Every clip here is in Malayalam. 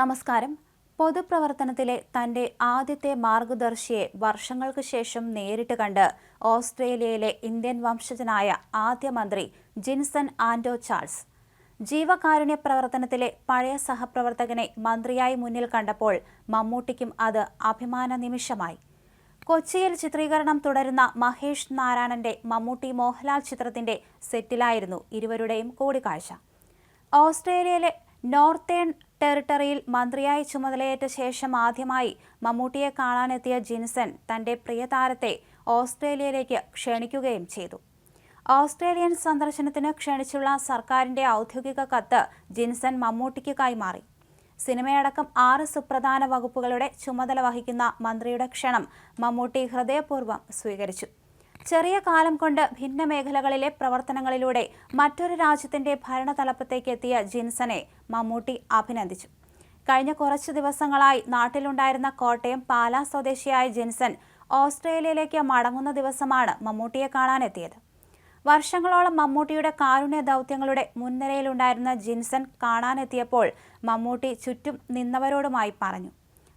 നമസ്കാരം. പൊതുപ്രവർത്തനത്തിലെ തന്റെ ആദ്യത്തെ മാർഗദർശിയെ വർഷങ്ങൾക്ക് ശേഷം നേരിട്ട് കണ്ട് ഓസ്ട്രേലിയയിലെ ഇന്ത്യൻ വംശജനായ ആദ്യ മന്ത്രി ജിൻസൺ ആൻഡോ ചാൾസ്. ജീവകാരുണ്യ പ്രവർത്തനത്തിലെ പഴയ സഹപ്രവർത്തകനെ മന്ത്രിയായി മുന്നിൽ കണ്ടപ്പോൾ മമ്മൂട്ടിക്കും അത് അഭിമാന നിമിഷമായി. കൊച്ചിയിൽ ചിത്രീകരണം തുടരുന്ന മഹേഷ് നാരായണന്റെ മമ്മൂട്ടി മോഹൻലാൽ ചിത്രത്തിന്റെ സെറ്റിലായിരുന്നു ഇരുവരുടെയും കൂടിക്കാഴ്ച. ഓസ്ട്രേലിയയിലെ നോർത്തേൺ ടെറിട്ടറിയിൽ മന്ത്രിയായി ചുമതലയേറ്റ ശേഷം ആദ്യമായി മമ്മൂട്ടിയെ കാണാനെത്തിയ ജിൻസൺ തന്റെ പ്രിയതാരത്തെ ഓസ്ട്രേലിയയിലേക്ക് ക്ഷണിക്കുകയും ചെയ്തു. ഓസ്ട്രേലിയൻ സന്ദർശനത്തിന് ക്ഷണിച്ചുള്ള സർക്കാരിന്റെ ഔദ്യോഗിക കത്ത് ജിൻസൺ മമ്മൂട്ടിക്ക് കൈമാറി. സിനിമയടക്കം ആറ് സുപ്രധാന വകുപ്പുകളുടെ ചുമതല വഹിക്കുന്ന മന്ത്രിയുടെ ക്ഷണം മമ്മൂട്ടി ഹൃദയപൂർവം സ്വീകരിച്ചു. ചെറിയ കാലം കൊണ്ട് ഭിന്ന മേഖലകളിലെ പ്രവർത്തനങ്ങളിലൂടെ മറ്റൊരു രാജ്യത്തിന്റെ ഭരണതലപ്പത്തേക്ക് എത്തിയ ജിൻസനെ മമ്മൂട്ടി അഭിനന്ദിച്ചു. കഴിഞ്ഞ കുറച്ചു ദിവസങ്ങളായി നാട്ടിലുണ്ടായിരുന്ന കോട്ടയം പാലാ സ്വദേശിയായ ജിൻസൺ ഓസ്ട്രേലിയയിലേക്ക് മടങ്ങുന്ന ദിവസമാണ് മമ്മൂട്ടിയെ കാണാനെത്തിയത്. വർഷങ്ങളോളം മമ്മൂട്ടിയുടെ കാരുണ്യ ദൗത്യങ്ങളുടെ മുൻനിരയിലുണ്ടായിരുന്ന ജിൻസൺ കാണാനെത്തിയപ്പോൾ മമ്മൂട്ടി ചുറ്റും നിന്നവരോടുമായി പറഞ്ഞു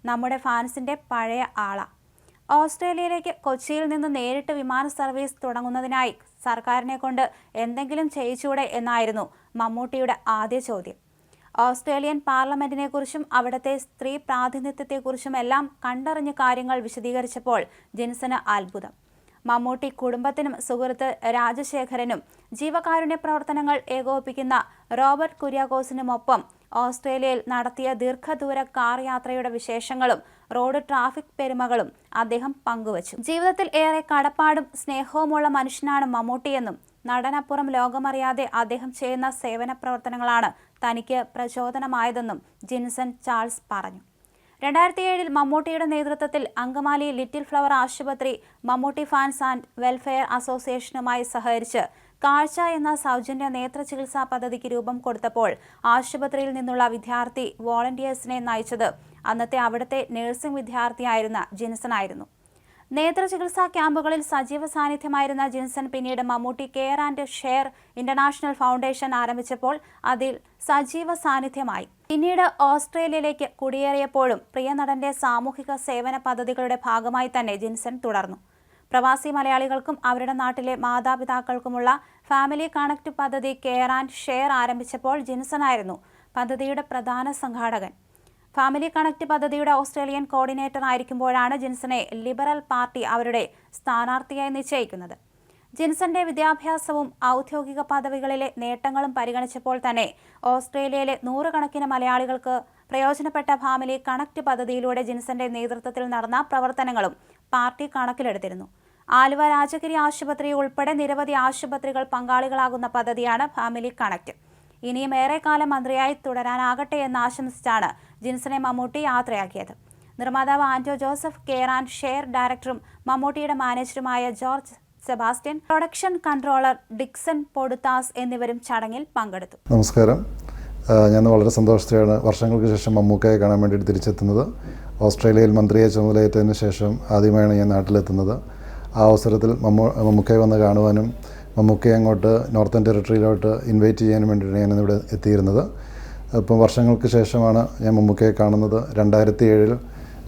നമ്മുടെ ഫാൻസിന്റെ പഴയ ആളാ. ഓസ്ട്രേലിയയിലേക്ക് കൊച്ചിയിൽ നിന്ന് നേരിട്ട് വിമാന സർവീസ് തുടങ്ങുന്നതിനായി സർക്കാരിനെ കൊണ്ട് എന്തെങ്കിലും ചെയ്യിച്ചൂടെ എന്നായിരുന്നു മമ്മൂട്ടിയുടെ ആദ്യ ചോദ്യം. ഓസ്ട്രേലിയൻ പാർലമെന്റിനെക്കുറിച്ചും അവിടുത്തെ സ്ത്രീ പ്രാതിനിധ്യത്തെക്കുറിച്ചും എല്ലാം കണ്ടറിഞ്ഞ് കാര്യങ്ങൾ വിശദീകരിച്ചപ്പോൾ ജിൻസന് അത്ഭുതം. മമ്മൂട്ടി കുടുംബത്തിനും സുഹൃത്ത് രാജശേഖരനും ജീവകാരുണ്യ പ്രവർത്തനങ്ങൾ ഏകോപിപ്പിക്കുന്ന റോബർട്ട് കുര്യാക്കോസിനുമൊപ്പം ഓസ്ട്രേലിയയിൽ നടത്തിയ ദീർഘദൂര കാർ യാത്രയുടെ വിശേഷങ്ങളും റോഡ് ട്രാഫിക് പെരുമകളും അദ്ദേഹം പങ്കുവച്ചു. ജീവിതത്തിൽ ഏറെ കടപ്പാടും സ്നേഹവുമുള്ള മനുഷ്യനാണ് മമ്മൂട്ടിയെന്നും നടനപ്പുറം ലോകമറിയാതെ അദ്ദേഹം ചെയ്യുന്ന സേവന പ്രവർത്തനങ്ങളാണ് തനിക്ക് പ്രചോദനമായതെന്നും ജിൻസൺ ചാൾസ് പറഞ്ഞു. രണ്ടായിരത്തി ഏഴിൽ മമ്മൂട്ടിയുടെ നേതൃത്വത്തിൽ അങ്കമാലി ലിറ്റിൽ ഫ്ലവർ ആശുപത്രി മമ്മൂട്ടി ഫാൻസ് ആൻഡ് വെൽഫെയർ അസോസിയേഷനുമായി സഹകരിച്ച് കാഴ്ച എന്ന സൗജന്യ നേത്ര ചികിത്സാ പദ്ധതിക്ക് രൂപം കൊടുത്തപ്പോൾ ആശുപത്രിയിൽ നിന്നുള്ള വിദ്യാർത്ഥി വോളണ്ടിയേഴ്സിനെ നയിച്ചത്. അന്നത്തെ അവിടുത്തെ നഴ്സിംഗ് വിദ്യാർത്ഥിയായിരുന്ന ജിൻസൺ ആയിരുന്നു. നേത്ര ചികിത്സാ ക്യാമ്പുകളിൽ സജീവ സാന്നിധ്യമായിരുന്ന ജിൻസൺ പിന്നീട് Mammootty care and share international foundation ആരംഭിച്ചപ്പോൾ അതിൽ സജീവ സാന്നിധ്യമായി. പിന്നീട് ഓസ്ട്രേലിയയിലേക്ക് കുടിയേറിയപ്പോഴും പ്രിയ നടന്റെ സാമൂഹിക സേവന പദ്ധതികളുടെ ഭാഗമായി തന്നെ ജിൻസൺ തുടർന്നു. പ്രവാസി മലയാളികൾക്കും അവരുടെ നാട്ടിലെ മാതാപിതാക്കൾക്കുമുള്ള ഫാമിലി കണക്ട് പദ്ധതി കെയർ ആൻഡ് ഷെയർ ആരംഭിച്ചപ്പോൾ ജിൻസൺ ആയിരുന്നു പദ്ധതിയുടെ പ്രധാന സംഘാടകൻ. ഫാമിലി കണക്ട് പദ്ധതിയുടെ ഓസ്ട്രേലിയൻ കോർഡിനേറ്റർ ആയിരിക്കുമ്പോഴാണ് ജിൻസനെ ലിബറൽ പാർട്ടി അവരുടെ സ്ഥാനാർത്ഥിയായി നിശ്ചയിക്കുന്നത്. ജിൻസന്റെ വിദ്യാഭ്യാസവും ഔദ്യോഗിക പദവികളിലെ നേട്ടങ്ങളും പരിഗണിച്ചപ്പോൾ തന്നെ ഓസ്ട്രേലിയയിലെ നൂറുകണക്കിന് മലയാളികൾക്ക് പ്രയോജനപ്പെട്ട ഫാമിലി കണക്ട് പദ്ധതിയിലൂടെ ജിൻസന്റെ നേതൃത്വത്തിൽ നടന്ന പ്രവർത്തനങ്ങളും പാർട്ടി കണക്കിലെടുത്തിരുന്നു. ആലുവ രാജഗിരി ആശുപത്രി ഉൾപ്പെടെ നിരവധി ആശുപത്രികൾ പങ്കാളികളാകുന്ന പദ്ധതിയാണ് ഫാമിലി കണക്ട്. ഇനിയും ഏറെക്കാലം മന്ത്രിയായി തുടരാനാകട്ടെ എന്ന് ആശംസിച്ചാണ് ജിൻസനെ മമ്മൂട്ടി യാത്രയാക്കിയത്. നിർമ്മാതാവ് Anto Joseph care and share ഡയറക്ടറും മമ്മൂട്ടിയുടെ മാനേജറുമായ George Sebastian production controller Dixon Poduthas എന്നിവരും ചടങ്ങിൽ പങ്കെടുത്തു. നമസ്കാരം. ഞാൻ വളരെ സന്തോഷത്തോടെയാണ് വർഷങ്ങൾക്ക് ശേഷം മമ്മൂക്കയെ കാണാൻ വേണ്ടിയിട്ട് തിരിച്ചെത്തുന്നത്. ഓസ്ട്രേലിയയിൽ മന്ത്രിയെ ചുമതലയേറ്റതിന് ശേഷം ആദ്യമായാണ് ഞാൻ നാട്ടിലെത്തുന്നത്. ആ അവസരത്തിൽ മമ്മൂ മമ്മൂക്കയെ വന്ന് കാണുവാനും മമ്മൂക്കയെ അങ്ങോട്ട് നോർത്തേൺ ടെറിട്ടറിയിലോട്ട് ഇൻവൈറ്റ് ചെയ്യാനും വേണ്ടിയിട്ടാണ് ഞാൻ ഇവിടെ എത്തിയിരുന്നത്. ഇപ്പം വർഷങ്ങൾക്ക് ശേഷമാണ് ഞാൻ മമ്മൂക്കയെ കാണുന്നത്. രണ്ടായിരത്തി ഏഴിൽ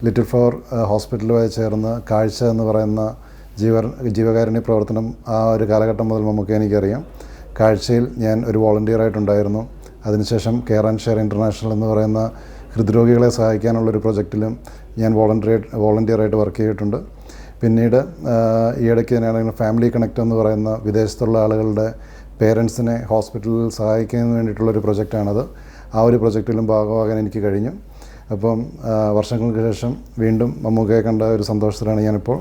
ലിറ്റിൽ ഫ്ലവർ ഹോസ്പിറ്റലുമായി ചേർന്ന് കാഴ്ച എന്ന് പറയുന്ന ജീവ ജീവകാരുണ്യ പ്രവർത്തനം ആ ഒരു കാലഘട്ടം മുതൽ മമ്മൂക്ക എനിക്കറിയാം. കാഴ്ചയിൽ ഞാൻ ഒരു വോളണ്ടിയറായിട്ടുണ്ടായിരുന്നു. അതിനുശേഷം കെയർ ആൻഡ് ഷെയർ ഇന്റർനാഷണൽ എന്ന് പറയുന്ന ഹൃദ്രോഗികളെ സഹായിക്കാനുള്ളൊരു പ്രൊജക്റ്റിലും ഞാൻ വോളണ്ടിയർ വോളണ്ടിയറായിട്ട് വർക്ക് ചെയ്തിട്ടുണ്ട്. പിന്നീട് ഈ ഇടയ്ക്ക് തന്നെയാണെങ്കിൽ ഫാമിലി കണക്ട് എന്ന് പറയുന്ന വിദേശത്തുള്ള ആളുകളുടെ പേരൻസിനെ ഹോസ്പിറ്റലിൽ സഹായിക്കുന്നതിന് വേണ്ടിയിട്ടുള്ളൊരു പ്രൊജക്റ്റാണത് ആ ഒരു പ്രൊജക്റ്റിലും ഭാഗമാകാൻ എനിക്ക് കഴിഞ്ഞു. അപ്പം വർഷങ്ങൾക്ക് ശേഷം വീണ്ടും മമ്മൂക്കയെ കണ്ട ഒരു സന്തോഷത്തിലാണ് ഞാനിപ്പോൾ.